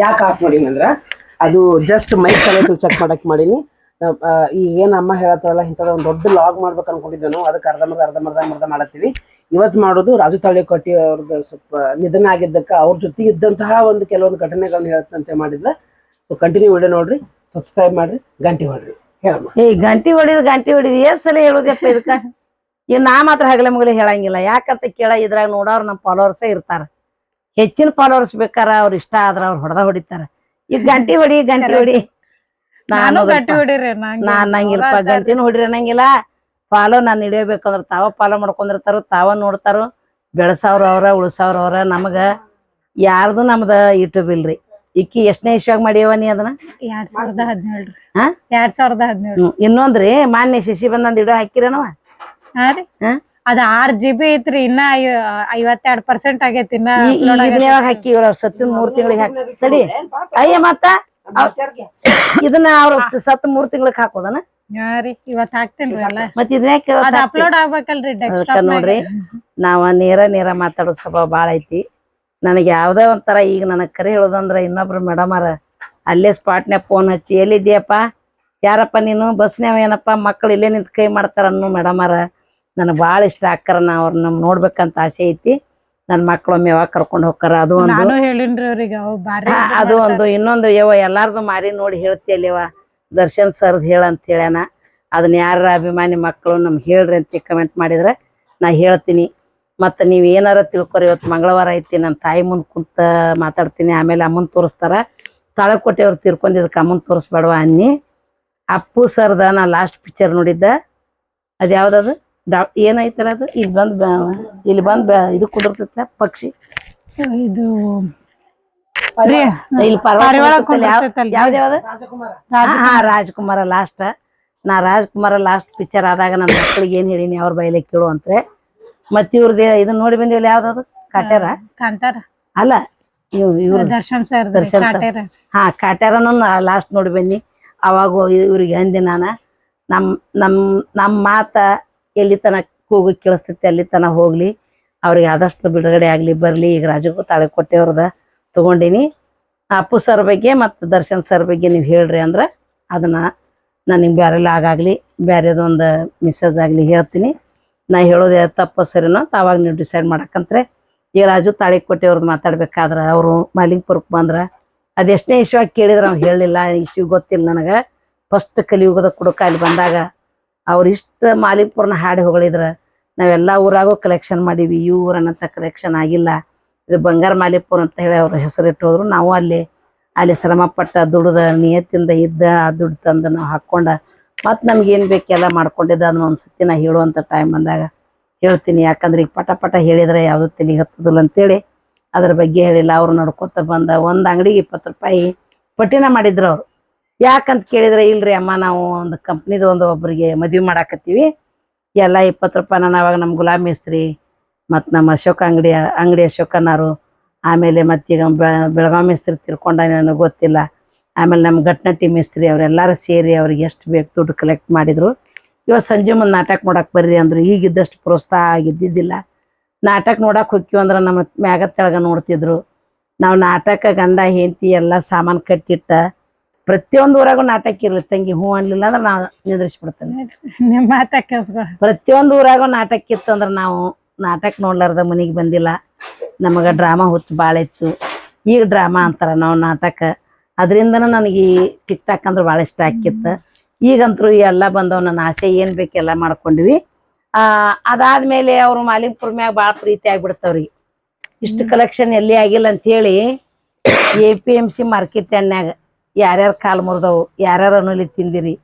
ಯಾಕೆ ಆಫ್ ಮಾಡೀನಿ ಅಂದ್ರ, ಅದು ಜಸ್ಟ್ ಮೈಕ್ ಚಲೋ ಚೆಕ್ ಮಾಡಕ್ ಮಾಡೀನಿ. ಈಗ ಏನ್ ಅಮ್ಮ ಹೇಳತ್ತಲ್ಲ ಇಂಥದ್ದು ಒಂದ್ ದೊಡ್ಡ ಲಾಗ್ ಮಾಡ್ಬೇಕು ಅನ್ಕೊಂಡಿದ್ದೆ ನಾವು ಅದಕ್ಕೆ ಅರ್ಧಮರ್ಧ ಅರ್ಧಮರ್ಧ ಅರ್ಧ ಮಾಡತ್ತೀವಿ. ಇವತ್ತು ಮಾಡೋದು ರಾಜು ತಾಳಿಕೋಟಿ ಅವ್ರದ್ದು ಸ್ವಲ್ಪ ನಿಧನ ಆಗಿದ್ದಕ್ಕ ಅವ್ರ ಜೊತೆ ಇದ್ದಂತಹ ಒಂದು ಕೆಲವೊಂದು ಘಟನೆಗಳನ್ನ ಹೇಳ್ತಂತೆ ಮಾಡಿದ್ರ ಸೊ ಕಂಟಿನ್ಯೂ ವಿಡಿಯೋ ನೋಡ್ರಿ ಸಬ್ಸ್ಕ್ರೈಬ್ ಮಾಡ್ರಿ, ಗಂಟೆ ಹೊಡ್ರಿ. ಹೇಳಮ್ಮ. ಏ, ಗಂಟಿ ಹೊಡಿದು ಗಂಟಿ ಹೊಡಿದು ಎಷ್ಟ್ ಸಲ ಹೇಳೋದಪ್ಪ ಇದಕ್ಕ? ಇವ್ ನಾ ಮಾತ್ರ ಹಗಲೆ ಮುಗಲೆ ಹೇಳಂಗಿಲ್ಲ. ಯಾಕಂತ ಕೇಳ, ಇದ್ರಾಗ ನೋಡೋರ್ ನಮ್ ಫಾಲೋವರ್ಸ್ ಇರ್ತಾರ. ಹೆಚ್ಚಿನ ಫಾಲೋವರ್ಸ್ ಬೇಕಾರ ಅವ್ರ ಇಷ್ಟ ಆದ್ರ ಅವ್ರ ಹೊಡೆದ ಹೊಡಿತಾರ. ಈಗ ಗಂಟಿ ಹೊಡಿ ಗಂಟಿ ಹೊಡಿ. ನಾನು ಗಂಟಿ ಹೊಡಿರಿ ನಾನ್ ನಂಗಿಲ್ಪ ಗಂಟಿನ ಹೊಡಿರಿ ಅನ್ನಂಗಿಲ್ಲ. ಫಾಲೋ ನಾನು ಹಿಡಿಯಬೇಕಂದ್ರ ತಾವ ಫಾಲೋ ಮಾಡ್ಕೊಂಡಿರ್ತಾರ ತಾವ ನೋಡ್ತಾರ. ಬೆಳಸವ್ರ ಅವ್ರ ಉಳ್ಸವ್ರ ಅವ್ರ ನಮಗ ಯಾರ್ದು ನಮ್ದ ಯೂಟ್ಯೂಬ್ ಇಲ್ರಿ. ಇಕ್ಕಿ ಎಷ್ಟನೇ ಇಶ್ವಾಗ ಮಾಡಿಯವ ನೀ ಅದನ್ನ? ಎರಡ್ ಸಾವಿರದ ಹದಿನೇಳ್ರಿ? ಎರಡ್ ಸಾವಿರದ ಹದಿನೇಳು. ಇನ್ನೊಂದ್ರಿ ಮಾನ್ಯ ಶಶಿ ಬಂದ್ ಇಡೋ ಹಾಕಿರೇನವ ಹಾ ರೀ. ಹಾ? ಅದ ಆರ್ ಜಿ ಬಿ ಐತ್ರಿ ಇನ್ನ ಐವತ್ತೆರಡ್ ಪರ್ಸೆಂಟ್ ಆಗೇತಿ ಇನ್ನ ಯಾವಾಗ ಹಾಕಿ ಇವ್ರ ಸತ್ತಿನ ಮೂರ್ ತಿಂಗಳಿಗೆ ಹಾಕಿ ತಡಿ. ಅಯ್ಯ ಮತ್ತ ಇದನ್ನ ಅವ್ರ ಸತ್ತ ಮೂರ್ ತಿಂಗಳಿಗೆ ಹಾಕೋದನ? ಇವತ್ತ ಇವತ್ ಹಾಕ್ತೇನ್ರಿ ಎಲ್ಲ. ಮತ್ ಇದನ್ನ ಯಾಕೆ ಅದ ಇವತ್ತ್ ಅಪ್ಲೋಡ್ ಆಗ್ಬೇಕಲ್ರಿ ನೋಡ್ರಿ ನಾವ ನೇರ ನೇರ ಮಾತಾಡೋ ಸ್ವಭಾವ ಬಾಳ ಐತಿ. ನನಗೆ ಯಾವ್ದೇ ಒಂಥರ ಈಗ ನನಗ್ ಕರೆ ಹೇಳೋದಂದ್ರ ಇನ್ನೊಬ್ರು ಮೇಡಮ್ ಅರ ಅಲ್ಲೇ ಸ್ಪಾಟ್ನ್ಯಾಗ ಫೋನ್ ಹಚ್ಚಿ ಎಲ್ಲಿದ್ಯಪ್ಪ ಯಾರಪ್ಪ ನೀನು? ಬಸ್ನ್ಯಾವ ಏನಪ್ಪ? ಮಕ್ಳು ಇಲ್ಲೇ ನಿಂತ್ ಕೈ ಮಾಡ್ತಾರ ಅನ್ನು ಮೇಡಮ್ ಅರ ನನಗ್ ಬಾಳ ಇಷ್ಟ ಅಕ್ಕರ ನಾ ನಮ್ ನೋಡ್ಬೇಕಂತ ಆಸೆ ಐತಿ. ನನ್ ಮಕ್ಳೊಮ್ಮೆ ಯಾವಾಗ ಕರ್ಕೊಂಡ್ ಹೋಗ್ತಾರ ಅದು ಒಂದು. ನಾನು ಹೇಳಿನ್ರಿ ಅವ್ರಿಗೆ ಅವ್ ಬಾರಿ ಹಾ, ಅದು ಒಂದು ಇನ್ನೊಂದು ಯವ ಎಲ್ಲಾರ್ದು ಮಾರಿ ನೋಡಿ ಹೇಳ್ತಿಯಲ್ಲಿವ ದರ್ಶನ್ ಸರ್ ಹೇಳ ಅಂತ ಹೇಳ್ಯಾನ. ಅದನ್ನ ಯಾರ ಅಭಿಮಾನಿ ಮಕ್ಕಳು ನಮ್ಗೆ ಹೇಳ್ರಿ ಅಂತ ಕಮೆಂಟ್ ಮಾಡಿದ್ರೆ ನಾ ಹೇಳ್ತೀನಿ. ಮತ್ತು ನೀವು ಏನಾರ ತಿಳ್ಕೊರಿ ಇವತ್ತು ಮಂಗಳವಾರ ಐತಿ ನನ್ನ ತಾಯಿ ಮುಂದೆ ಕುಂತ ಮಾತಾಡ್ತೀನಿ ಆಮೇಲೆ ಅಮ್ಮನ್ ತೋರಿಸ್ತಾರ. ತಾಳಕೋಟೆ ಅವ್ರು ತೀರ್ಕೊಂಡಿದ್ದಕ್ಕೆ ಅಮ್ಮನ್ ತೋರಿಸ್ಬೇಡವ ಅನ್ನಿ. ಅಪ್ಪು ಸರ್ದ ನಾ ಲಾಸ್ಟ್ ಪಿಕ್ಚರ್ ನೋಡಿದ್ದ. ಅದು? ಯಾವ್ದದು ಡಾ ಏನೈತಲ್ಲ ಅದು? ಇಲ್ಲಿ ಬಂದು ಇಲ್ಲಿ ಬಂದು ಇದು ಕುದುರ್ತೈತಲ್ಲ ಪಕ್ಷಿ. ಇದು ಇಲ್ಲಿ ರಾಜಕುಮಾರ. ಹಾ ರಾಜ್ಕುಮಾರ ಲಾಸ್ಟ್ ನಾ ರಾಜ್ಕುಮಾರ ಲಾಸ್ಟ್ ಪಿಕ್ಚರ್ ಆದಾಗ ನನ್ನ ಮಕ್ಕಳಿಗೆ ಏನ್ ಹೇಳಿನಿ ಅವ್ರ ಬೈಲೆ ಕೇಳು ಅಂತ್ರೆ. ಮತ್ ಇವ್ರದ್ದು ಇದನ್ನ ನೋಡಿ ಬಂದಿವಲ್ಲ ಯಾವ್ದದು ಕಾಟ್ಯಾರ? ಕಾಂತಾರ. ಅಲ್ಲ ಇವ್ ಇವ್ರ. ದರ್ಶನ್ ಸರ್ ದರ್ಶನ್. ಹಾ ಕಾಟ್ಯಾರನು ಲಾಸ್ಟ್ ನೋಡಿ ಬನ್ನಿ ಅವಾಗ ಇವ್ರಿಗೆ ಅಂದೆ ನಾನ. ನಮ್ ನಮ್ ನಮ್ ಮಾತ ಎಲ್ಲಿ ತನಕ ಹೋಗಿ ಕೇಳಿಸ್ತೈತಿ ಅಲ್ಲಿ ತನಕ ಹೋಗ್ಲಿ. ಅವ್ರಿಗೆ ಆದಷ್ಟು ಬಿಡುಗಡೆ ಆಗ್ಲಿ, ಬರ್ಲಿ. ಈಗ ರಾಜಗೂ ತಾಳೆ ಕೊಟ್ಟೆವ್ರದ. ತಗೊಂಡಿನಿ. ಅಪ್ಪು ಸರ್ ಬಗ್ಗೆ ಮತ್ತು ದರ್ಶನ್ ಸರ್ ಬಗ್ಗೆ ನೀವು ಹೇಳ್ರಿ ಅಂದ್ರೆ ಅದನ್ನ ನನಗೆ ಬ್ಯಾರೆ ಲಾ ಆಗಲಿ ಬೇರೆದೊಂದು ಮೆಸೇಜ್ ಆಗಲಿ ಹೇಳ್ತೀನಿ. ನಾ ಹೇಳೋದು ತಪ್ಪ ಸರಿನೋ ತಾವಾಗ ನೀವು ಡಿಸೈಡ್ ಮಾಡಕ್ಕಂತ್ರೆ ಈಗ ರಾಜು ತಾಳಿಕೊಟ್ಟೆಯವ್ರದ್ದು ಮಾತಾಡ್ಬೇಕಾದ್ರೆ ಅವರು ಮಾಲಿಂಗ್ಪುರಕ್ಕೆ ಬಂದ್ರೆ ಅದೆಷ್ಟನೇ ಇಶ್ಯೂ ಕೇಳಿದ್ರೆ ಅವ್ನು ಹೇಳಲಿಲ್ಲ. ಇಶ್ಯೂ ಗೊತ್ತಿಲ್ಲ ನನಗೆ. ಫಸ್ಟ್ ಕಲಿಯುಗದ ಕುಡುಕ ಅಲ್ಲಿ ಬಂದಾಗ ಅವ್ರು ಇಷ್ಟ ಮಾಲಿಂಗ್ಪುರನ ಹಾಡಿ ಹೊಗಳಿದ್ರ ನಾವೆಲ್ಲ ಊರಾಗೂ ಕಲೆಕ್ಷನ್ ಮಾಡೀವಿ. ಈ ಊರನ್ನಂತ ಕಲೆಕ್ಷನ್ ಆಗಿಲ್ಲ. ಇದು ಬಂಗಾರ ಮಾಲಿಪುರ ಅಂತ ಹೇಳಿ ಅವ್ರ ಹೆಸರಿಟ್ಟು ಹೋದ್ರು. ನಾವು ಅಲ್ಲಿ ಅಲ್ಲಿ ಶ್ರಮಪಟ್ಟ ದುಡ್ದ, ನಿಯತ್ತಿಂದ ಇದ್ದ ಆ ದುಡ್ಡು ತಂದು ನಾವು ಹಾಕ್ಕೊಂಡ ಮತ್ತು ನಮ್ಗೆ ಏನು ಬೇಕೆಲ್ಲ ಮಾಡ್ಕೊಂಡಿದ್ದ ಅದನ್ನ ಒಂದು ಸತಿ ನಾ ಹೇಳುವಂಥ ಟೈಮ್ ಬಂದಾಗ ಹೇಳ್ತೀನಿ. ಯಾಕಂದ್ರೆ ಈಗ ಪಟ ಪಟ ಹೇಳಿದ್ರೆ ಯಾವುದೂ ತಲೆಗೆ ಹತ್ತದಿಲ್ಲ ಅಂತೇಳಿ. ಅದ್ರ ಬಗ್ಗೆ ಹೇಳಿಲ್ಲ. ಅವ್ರು ನಡ್ಕೊತ ಬಂದ ಒಂದು ಅಂಗಡಿಗೆ ಇಪ್ಪತ್ತು ರೂಪಾಯಿ ಪಟ್ಟಿನ ಮಾಡಿದ್ರು ಅವ್ರು. ಯಾಕಂತ ಕೇಳಿದ್ರೆ ಇಲ್ರಿ ಅಮ್ಮ, ನಾವು ಒಂದು ಕಂಪ್ನಿದು ಒಂದು ಒಬ್ಬರಿಗೆ ಮದ್ವೆ ಮಾಡಾಕತ್ತೀವಿ. ಎಲ್ಲ ಇಪ್ಪತ್ತು ರೂಪಾಯಿ ನಾನು ಅವಾಗ ನಮ್ಮ ಗುಲಾಬ್ ಮೇಸ್ತ್ರಿ, ಮತ್ತು ನಮ್ಮ ಅಶೋಕ ಅಂಗಡಿ ಅಂಗಡಿ ಅಶೋಕನಾರು ಆಮೇಲೆ ಮತ್ತೀಗ ಬೆಳಗಾವಿ ಮೇಸ್ತ್ರಿ ತಿರ್ಕೊಂಡ ನನಗೆ ಗೊತ್ತಿಲ್ಲ. ಆಮೇಲೆ ನಮ್ಮ ಘಟ್ನಟ್ಟಿ ಮೇಸ್ತ್ರಿ ಅವರೆಲ್ಲರೂ ಸೇರಿ ಅವ್ರಿಗೆ ಎಷ್ಟು ಬೇಕು ದುಡ್ಡು ಕಲೆಕ್ಟ್ ಮಾಡಿದರು. ಇವತ್ತು ಸಂಜೆ ಮುಂದೆ ನಾಟಕ ನೋಡಕ್ಕೆ ಬರ್ರಿ ಅಂದರು, ಈಗಿದ್ದಷ್ಟು ಪ್ರೋತ್ಸಾಹ ಆಗಿದ್ದಿದ್ದಿಲ್ಲ. ನಾಟಕ ನೋಡಕ್ಕೆ ಹೋಗ್ತೀವಿ ಅಂದ್ರೆ ನಮ್ಮ ಮ್ಯಾಗ ತೆಳಗ ನೋಡ್ತಿದ್ರು. ನಾವು ನಾಟಕ ಗಂಡ, ಹೆಂಡತಿ ಎಲ್ಲ ಸಾಮಾನು ಕಟ್ಟಿಟ್ಟ ಪ್ರತಿಯೊಂದು ಊರಾಗೂ ನಾಟಕ ಇರ್ಲಿ ತಂಗಿ ಹೂ ಅನ್ಲಿಲ್ಲ ಅಂದ್ರೆ ನಾ ನಿಂದ್ರಿಸ್ಬಿಡ್ತೇನೆ. ನಿಮ್ಮ ಮಾತ ಕೆಲ್ಸಗಳು ಪ್ರತಿಯೊಂದು ಊರಾಗೂ ನಾಟಕ ಇತ್ತು ಅಂದ್ರೆ ನಾವು ನಾಟಕ ನೋಡ್ಲಾರ್ದ ಮನೆಗೆ ಬಂದಿಲ್ಲ. ನಮಗೆ ಡ್ರಾಮಾ ಹುಚ್ಚು ಭಾಳ ಇತ್ತು. ಈಗ ಡ್ರಾಮಾ ಅಂತಾರ ನಾವು ನಾಟಕ. ಅದರಿಂದನೂ ನನಗೆ ಈ ಟಿಕ್ ಟಾಕ್ ಅಂದ್ರೆ ಭಾಳ ಇಷ್ಟ ಆಕಿತ್ತು. ಈಗಂತರೂ ಎಲ್ಲ ಬಂದವು ನನ್ನ ಆಸೆ ಏನು ಬೇಕೆಲ್ಲ ಮಾಡ್ಕೊಂಡ್ವಿ. ಆ ಅದಾದ್ಮೇಲೆ ಅವರು ಮಾಲಿಂಗ್ಪುರ ಮ್ಯಾಗ ಭಾಳ ಪ್ರೀತಿ ಆಗ್ಬಿಡ್ತಾವ್ರಿ. ಇಷ್ಟು ಕಲೆಕ್ಷನ್ ಎಲ್ಲಿ ಆಗಿಲ್ಲ ಅಂತ ಹೇಳಿ A P M C market ಎಣ್ಣೆಗ ಯಾರ್ಯಾರು ಕಾಲು ಮುರಿದವು ಯಾರ್ಯಾರು ಅನುಲಿ ತಿಂದಿರಿ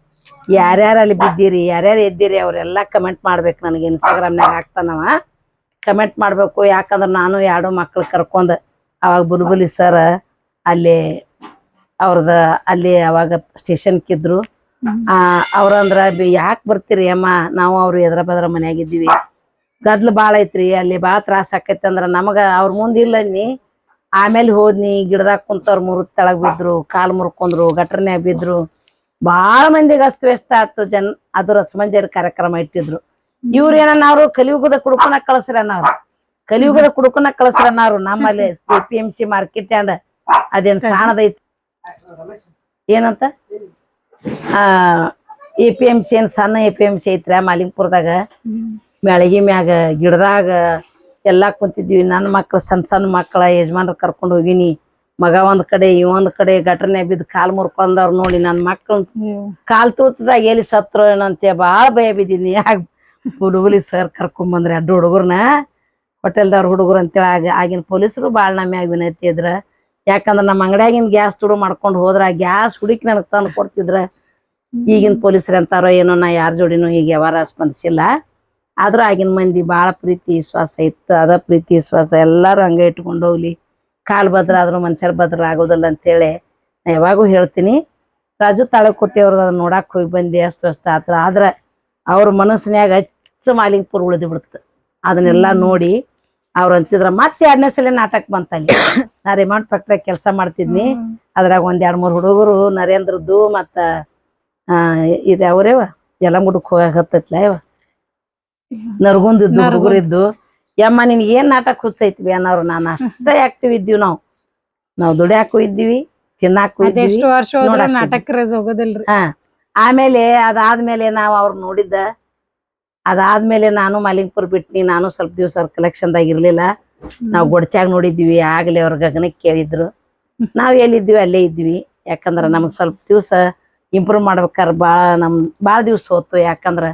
ಯಾರ್ಯಾರು ಅಲ್ಲಿ ಬಿದ್ದೀರಿ ಯಾರ್ಯಾರು ಎದ್ದಿರಿ ಅವರೆಲ್ಲ ಕಮೆಂಟ್ ಮಾಡ್ಬೇಕು ನನಗೆ ಇನ್ಸ್ಟಾಗ್ರಾಮ್ನಾಗ ಹಾಕ್ತಾನವ ಕಮೆಂಟ್ ಮಾಡಬೇಕು ಯಾಕಂದ್ರೆ ನಾನು ಎರಡು ಮಕ್ಳು ಕರ್ಕೊಂಡು ಅವಾಗ ಬುಲ್ಬುಲಿ ಸರ್ ಅಲ್ಲಿ ಅವ್ರದ ಅಲ್ಲಿ ಅವಾಗ ಸ್ಟೇಷನ್ಕಿದ್ರು ಆ ಅವ್ರಂದ್ರ ಯಾಕೆ ಬರ್ತೀರಿ ಅಮ್ಮ? ನಾವು ಅವ್ರು ಎದ್ರ ಬದ್ರ ಮನ್ಯಾಗಿದ್ದೀವಿ ಗದ್ಲು ಭಾಳ ಐತ್ರಿ ಅಲ್ಲಿ ಭಾಳ ತ್ರಾಸ ಆಕೈತಿ ಅಂದ್ರ ನಮಗ ಅವ್ರ ಮುಂದೆ ಇಲ್ಲ ನೀ ಆಮೇಲೆ ಹೋದ್ನಿ ಗಿಡದಾಗ ಕುಂತವ್ರು ಮುರು ತೆಳಗ್ ಬಿದ್ರು ಕಾಲ್ ಮುರ್ಕೊಂಡ್ರು ಗಟ್ರನ್ಯಾಗ ಬಿದ್ರು. ಭಾಳ ಮಂದಿಗೆ ಅಸ್ತವ್ಯಸ್ತ ಆತು ಜನ್ ಅದು ರಸಮಂಜರಿ ಕಾರ್ಯಕ್ರಮ ಇಟ್ಟಿದ್ರು. ಇವ್ರು ಏನನ್ನವ್ರು ಕಲಿಯುಗದ ಕುಡುಕನ ಕಳಸ್ರಿ ಅನ್ನವ್ರು. ಕಲಿಯುಗದ ಕುಡುಕನ ಕಳಸ್ರ ಅನ್ನವ್ರು. ನಮ್ಮಲ್ಲಿ A P M C market and ಅದೇನ್ ಸಾಣದೈತಿ ಏನಂತ? ಆ ಎ ಪಿ ಎಂ ಸಿ ಏನ್ ಸಣ್ಣ ಎ ಪಿ ಎಂ ಸಿ ಐತ್ರ ಮಾಲಿಂಗ್ಪುರದಾಗ? ಮ್ಯಾಳಗಿ ಮ್ಯಾಗ ಗಿಡದಾಗ ಎಲ್ಲಾ ಕುಂತಿದ್ವಿ. ನನ್ನ ಮಕ್ಳು ಸಣ್ಣ ಸಣ್ಣ ಮಕ್ಕಳ ಯಜಮಾನ್ರು ಕರ್ಕೊಂಡು ಹೋಗಿನಿ. ಮಗ ಒಂದ್ ಕಡೆ, ಇವ ಒಂದ್ ಕಡೆ ಘಟನೆ ಬಿದ್ದು ಕಾಲ್ ಮುರ್ಕೊಂಡವ್ರು ನೋಡಿ ನನ್ನ ಮಕ್ಳು. ಕಾಲ್ ತುಳ್ತದಾಗ ಎಲ್ಲಿ ಸತ್ರು ಏನಂತೆ ಭಾಳ ಭಯ ಬಿದ್ದೀನಿ. ಯಾಕೆ ಹುಡುಗಲಿ ಸರ್ ಕರ್ಕೊಂಬಂದ್ರಿ ಅಡ್ಡ ಹುಡುಗರ್ನ ಹೋಟೆಲ್ದವ್ರ ಹುಡುಗರು ಅಂತೇಳಿ ಆಗ, ಆಗಿನ ಪೊಲೀಸರು ಭಾಳ ನಮ್ಮ ಆಗಿ ವಿನಂತಿ ಇದ್ರ. ಯಾಕಂದ್ರೆ ನಮ್ಮ ಅಂಗಡಿಯಾಗಿನ ಗ್ಯಾಸ್ ತುಡು ಮಾಡ್ಕೊಂಡು ಹೋದ್ರ ಗ್ಯಾಸ್ ಹುಡುಕಿ ನನಗೆ ತಂದು ಕೊಡ್ತಿದ್ರ. ಈಗಿನ ಪೊಲೀಸರು ಅಂತಾರೋ ಏನೋ ನಾ ಯಾರ ಜೋಡಿನೂ ಈಗ ಯಾವಾರ ಸ್ಪಂದಿಸಿಲ್ಲ. ಆದ್ರೂ ಆಗಿನ ಮಂದಿ ಬಾಳ ಪ್ರೀತಿ ವಿಶ್ವಾಸ ಇತ್ತು. ಅದ ಪ್ರೀತಿ ವಿಶ್ವಾಸ ಎಲ್ಲರೂ ಹಂಗೆ ಇಟ್ಕೊಂಡು ಹೋಗ್ಲಿ. ಕಾಲ್ ಭದ್ರ ಆದ್ರೂ ಮನುಷ್ಯರ ಭದ್ರ ಆಗೋದಿಲ್ಲ ಅಂತೇಳಿ ನಾ ಯಾವಾಗೂ ಹೇಳ್ತೀನಿ. ರಾಜು ತಾಳ ಕೊಟ್ಟಿಯವ್ರದ್ದು ಅದನ್ನ ನೋಡಕ್ ಹೋಗಿ ಬಂದೆ ಅಷ್ಟು ಅಷ್ಟು ಆತ್ರ ಆದ್ರ ಅವ್ರ ಮನಸ್ಸಿನ್ಯಾಗ ಹಚ್ಚ ಮಾಲಿಂಗ್ಪುರ್ ಉಳಿದು ಬಿಡ್ತು. ಅದನ್ನೆಲ್ಲ ನೋಡಿ ಅವ್ರು ಅಂತಿದ್ರ ಮತ್ತೆ ಎರಡನೇ ಸಲ ನಾಟಕ ಬಂತಲ್ಲಿ ನಾ ರಿಮಾಂಡ್ ಫ್ಯಾಕ್ಟ್ರಿ ಕೆಲಸ ಮಾಡ್ತಿದ್ನಿ. ಅದ್ರಾಗ ಒಂದ್ ಎರಡ್ ಮೂರ್ ಹುಡುಗರು ನರೇಂದ್ರದ್ದು ಮತ್ತ ಆ ಇದು ಯಾವ್ರೇವ? ಯಲಂಗುಡಕ್ ಹೋಗಕ್ ಹತ್ತತ್ಲ ಇವ? ನರ್ಗುಂದಿದ್ದು ನರಗುಂದ. ಹುಡುಗರು ಇದ್ದು ಯಮ್ಮ ನಿನ್ಗೆ ಏನ್ ನಾಟಕ ಹುಚ್ಚೈತಿ ಅನ್ನೋರು ನಾನು ಅಷ್ಟೇ ಆಕ್ಟಿವ್ ಇದ್ದೀವಿ ನಾವು. ನಾವು ದುಡಿಯಾಕು ಇದ್ದೀವಿ ತಿನ್ನಾಕು ಇದ್ದೀವಿ ಆಮೇಲೆ ಅದಾದ್ಮೇಲೆ ನಾವು ಅವ್ರು ನೋಡಿದ್ದ ಅದಾದ್ಮೇಲೆ ನಾನು ಮಲಿಂಗ್ಪುರ್ ಬಿಟ್ನಿ ನಾನು ಸ್ವಲ್ಪ ದಿವಸ ಅವ್ರ ಕಲೆಕ್ಷನ್ದಾಗ ಇರ್ಲಿಲ್ಲ. ನಾವು ಗೊಡ್ಚಾಗ ನೋಡಿದ್ವಿ ಆಗ್ಲೇ ಅವ್ರ ಗಗನಕ್ಕೆ ಕೇಳಿದ್ರು. ನಾವ್ ಎಲ್ಲಿದ್ವಿ ಅಲ್ಲೇ ಇದ್ವಿ ಯಾಕಂದ್ರ ನಮ್ಗ್ ಸ್ವಲ್ಪ ದಿವಸ ಇಂಪ್ರೂವ್ ಮಾಡ್ಬೇಕಾದ್ರೆ ಬಾಳ ನಮ್ ಭಾಳ ದಿವ್ಸ ಹೋತು. ಯಾಕಂದ್ರ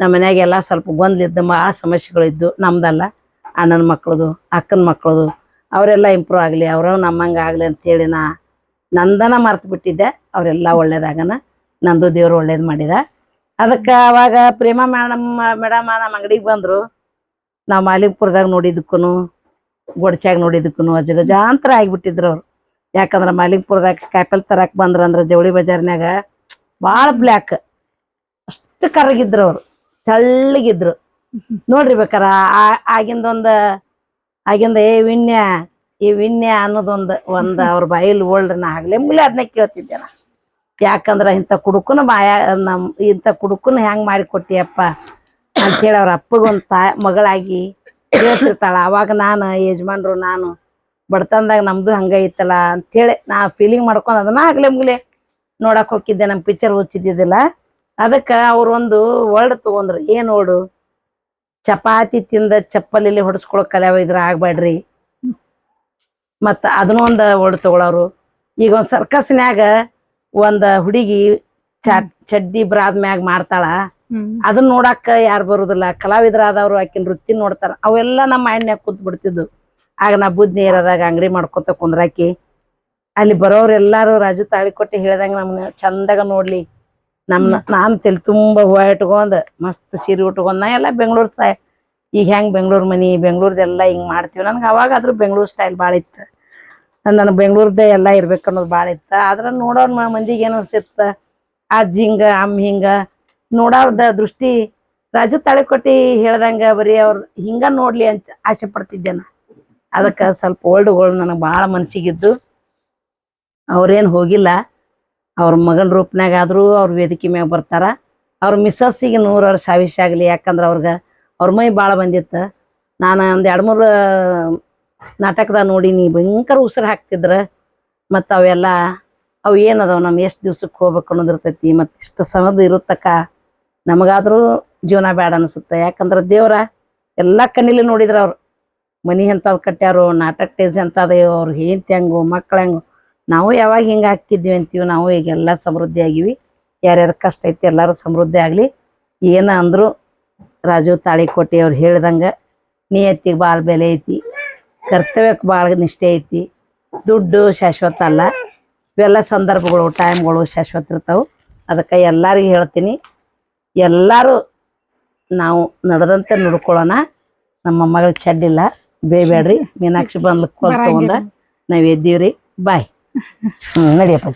ನಮ್ಮ ಮನ್ಯಾಗೆಲ್ಲ ಸ್ವಲ್ಪ ಗೊಂದಲಿದ್ದು ಭಾಳ ಸಮಸ್ಯೆಗಳು ಇದ್ದು ನಮ್ದಲ್ಲ ಅಣ್ಣನ ಮಕ್ಳದು, ಅಕ್ಕನ ಮಕ್ಳದು, ಅವರೆಲ್ಲ ಇಂಪ್ರೂವ್ ಆಗಲಿ, ಅವರು ನಮ್ಮಂಗೆ ಆಗಲಿ ಅಂತೇಳಿ ನಾ ನಂದನ ಮರ್ತು ಬಿಟ್ಟಿದ್ದೆ, ಅವರೆಲ್ಲ ಒಳ್ಳೇದಾಗನ, ನಂದು ದೇವ್ರು ಒಳ್ಳೇದು ಮಾಡಿದ. ಅದಕ್ಕೆ ಅವಾಗ ಪ್ರೇಮ ಮೇಡಮ್ ಮೇಡಮ್ ನಮ್ಮ ಅಂಗಡಿಗೆ ಬಂದರು, ನಾವು ಮಾಲಿಕ್ಪುರದಾಗ ನೋಡಿದ್ದಕ್ಕೂ ಗೊಡ್ಚಾಗ ನೋಡಿದ್ದಕ್ಕೂ ಅಜಗಜಾಂತರ ಆಗಿಬಿಟ್ಟಿದ್ರು ಅವ್ರು. ಯಾಕಂದ್ರೆ ಮಾಲಿಕ್ಪುರದಾಗ ಕಾಯಿಪಲ್ಲೆ ತರಕ್ಕೆ ಬಂದ್ರಂದ್ರೆ ಜವಳಿ ಬಜಾರ್ನ್ಯಾಗ ಭಾಳ ಬ್ಲ್ಯಾಕ್, ಅಷ್ಟು ಕರಗಿದ್ರು ಅವ್ರು. ತೆಳ್ಳಗಿದ್ರು. ನೋಡ್ರಿ ಬೇಕಾರ ಆಗಿಂದೊಂದ, ಆಗಿಂದ ಏ ವಿನ್ಯ ಈ ವಿನ್ಯ ಅನ್ನೋದೊಂದು ಒಂದ್ ಅವ್ರ ಬಾಯಿಲ್ ಓಲ್ಡ್ ನಾ ಆಗ್ಲೇ ಮುಲೆ ಅದನ್ನ ಕೇಳ್ತಿದ್ದೆ ನಾ ಯಾಕಂದ್ರ ಇಂಥ ಕುಡುಕನ ಬಾಯ, ನಮ್ ಇಂಥ ಕುಡುಕನ ಹೆಂಗ್ ಮಾಡಿ ಕೊಟ್ಟಿಯಪ್ಪ ಅಂತೇಳಿ ಅವ್ರ ಅಪ್ಪಗೊಂದು ತಾ, ಮಗಳಾಗಿ ಕೇಳ್ತಿರ್ತಾಳ. ಅವಾಗ ನಾನು ಯಜಮಾನ್ರು ನಾನು ಬಡತನದಾಗ ನಮ್ದು ಹಂಗ ಐತಲ್ಲ ಅಂತೇಳಿ ನಾ ಫೀಲಿಂಗ್ ಮಾಡ್ಕೊಂಡು ಅದನ್ನ ಆಗ್ಲೇ ಮುಗ್ಲೆ ನೋಡಕ್ ಹೋಗಿದ್ದೆ ನಮ್ಮ ಪಿಕ್ಚರ್ ಹುಚ್ಚಿದ್ದಿದ್ದಿಲ್ಲ ಅದಕ್ಕೆ ಅವ್ರು ಒಂದು ವರ್ಡ್ ತಗೊಂಡ್ರು ಏನ್ ನೋಡು ಚಪಾತಿ ತಿಂದ ಚಪ್ಪಲಿಲಿ ಹೊಡ್ಸ್ಕೊಳೋ ಕಲಾವ ಇದ್ರ ಆಗ್ಬೇಡ್ರಿ ಮತ್ತ ಅದನ್ನ ಒಂದು ವರ್ಡ್ ತಗೊಳೋರು. ಈಗ ಒಂದ್ ಸರ್ಕಸ್ನ್ಯಾಗ ಒಂದ ಹುಡುಗಿ ಚಡ್ಡಿ ಬ್ರಾದ್ ಮ್ಯಾಗ ಮಾಡ್ತಾಳ. ಅದನ್ನ ನೋಡಾಕ ಯಾರು ಬರುದಿಲ್ಲ. ಕಲಾವಿದರಾದವ್ರು ಆಕಿನ ವೃತ್ತಿ ನೋಡ್ತಾರ. ಅವೆಲ್ಲ ನಮ್ಮ ಮೈಂಡ್ನ್ಯಾಗ ಕೂತ್ ಬಿಡ್ತಿದ್ವು. ಆಗ ನಾ ಬುದ್ಧಿ ನೀರದಾಗ ಅಂಗಡಿ ಮಾಡ್ಕೊತ ಕುಂದ್ರಾಕಿ. ಅಲ್ಲಿ ಬರೋರು ಎಲ್ಲಾರು ತಾಳಿ ಕೊಟ್ಟಿ ಹೇಳ್ದಂಗ ನಮ್ನ ಚಂದಾಗ ನೋಡ್ಲಿ. ನಮ್ನ ನಾನ್ ತಲೆ ತುಂಬಾ ಹೂವ ಇಟ್ಕೊಂಡ್ ಮಸ್ತ್ ಸೀರೆ ಉಟ್ಕೊಂಡ್ ನಾ ಎಲ್ಲ ಬೆಂಗಳೂರು ಸೈ ಈಗ ಹೆಂಗ್ ಬೆಂಗಳೂರು ಮನಿ ಬೆಂಗಳೂರ್ದೆಲ್ಲ ಹಿಂಗ್ ಮಾಡ್ತೀವಿ. ನನ್ಗೆ ಅವಾಗ ಆದ್ರೂ ಬೆಂಗಳೂರು ಸ್ಟೈಲ್ ಭಾಳ ಇತ್ತು. ನನಗೆ ಬೆಂಗಳೂರ್ದೆ ಎಲ್ಲ ಇರ್ಬೇಕು ಅನ್ನೋದು ಭಾಳ ಇತ್ತು. ಆದ್ರ ನೋಡೋರ್ ಮಂದಿಗೆ ಏನು ಅನ್ಸಿತ್ತ ಅಜ್ಜಿ ಹಿಂಗ ಅಮ್ಮ ಹಿಂಗ ನೋಡೋರ್ದ ದೃಷ್ಟಿ ರಾಜು ತಾಳಿಕೊಟ್ಟಿ ಹೇಳ್ದಂಗ ಬರೀ ಅವ್ರ ಹಿಂಗ ನೋಡ್ಲಿ ಅಂತ ಆಸೆ ಪಡ್ತಿದ್ದೆ ನಾ. ಅದಕ್ಕೆ ಸ್ವಲ್ಪ ಓಲ್ಡ್ಗಳು ನನಗೆ ಭಾಳ ಮನ್ಸಿಗಿದ್ದು ಅವ್ರೇನು ಹೋಗಿಲ್ಲ. ಅವ್ರ ಮಗನ ರೂಪನಾಗ ಆದರೂ ಅವ್ರ ವೇದಿಕೆ ಮ್ಯಾಗ ಬರ್ತಾರೆ. ಅವ್ರ ಮಿಸ್ಸಸ್ಸಿಗೆ ನೂರು ವರ್ಷ ಆವಿಷ ಆಗಲಿ, ಯಾಕಂದ್ರೆ ಅವ್ರಿಗೆ ಅವ್ರ ಮೈ ಭಾಳ ಬಂದಿತ್ತು. ನಾನು ಒಂದು ಎರಡು ಮೂರು ನಾಟಕದಾಗ ನೋಡೀನಿ ಭಯಂಕರ ಉಸಿರು ಹಾಕ್ತಿದ್ರು. ಮತ್ತು ಅವೆಲ್ಲ ಅವು ಏನದಾವ ನಮ್ಮ ಎಷ್ಟು ದಿವ್ಸಕ್ಕೆ ಹೋಗ್ಬೇಕು ಅನ್ನೋದು ಇರ್ತೈತಿ ಮತ್ತು ಇಷ್ಟು ಸಮದ ಇರುತ್ತಕ್ಕ. ನಮಗಾದ್ರೂ ಜೀವನ ಬೇಡ ಅನಿಸುತ್ತೆ. ಯಾಕಂದ್ರೆ ದೇವ್ರ ಎಲ್ಲ ಕಣ್ಣಿಲಿ ನೋಡಿದ್ರು ಅವ್ರು. ಮನೆ ಎಂಥದ್ದು ಕಟ್ಟ್ಯಾರು ನಾಟಕ ಟೇಜ್ ಎಂಥದ್ದು ಅವ್ರ ಹೆಂಡ್ತಿ ಹೆಂಗೋ, ಮಕ್ಳು ಹೆಂಗು. ನಾವು ಯಾವಾಗ ಹಿಂಗ ಹಾಕಿದ್ವಿ ಅಂತೀವಿ, ನಾವು ಈಗೆಲ್ಲ ಸಮೃದ್ಧಿ ಆಗಿವಿ. ಯಾರ್ಯಾರ ಕಷ್ಟ ಐತಿ ಎಲ್ಲರೂ ಸಮೃದ್ಧಿ ಆಗಲಿ. ಏನ ಅಂದ್ರು ರಾಜು ತಾಳಿಕೋಟೆ ಅವ್ರು ಹೇಳ್ದಂಗ, ನಿಯತ್ತಿಗೆ ಭಾಳ ಬೆಲೆ ಐತಿ ಕರ್ತವ್ಯಕ್ಕೆ ಭಾಳ ನಿಷ್ಠೆ ಐತಿ, ದುಡ್ಡು ಶಾಶ್ವತ ಅಲ್ಲ. ಇವೆಲ್ಲ ಸಂದರ್ಭಗಳು ಟೈಮ್ಗಳು ಶಾಶ್ವತ ಇರ್ತಾವೆ. ಅದಕ್ಕೆ ಎಲ್ಲರಿಗೂ ಹೇಳ್ತೀನಿ, ಎಲ್ಲರೂ ನಾವು ನಡೆದಂತೆ ನೋಡ್ಕೊಳ್ಳೋಣ. ನಮ್ಮ ಮಗಳು ಚಡ್ಡಿಲ್ಲ ಬೇಬೇಡ್ರಿ ಮೀನಾಕ್ಷಿ ಬಂದ್ಲಕ್ಕೆ ತಗೊಂಡ ನಾವು ಎದ್ದೀವ್ರಿ. ಬಾಯ್. ಹ್ಞೂ ನಡಿಯಪ್ಪ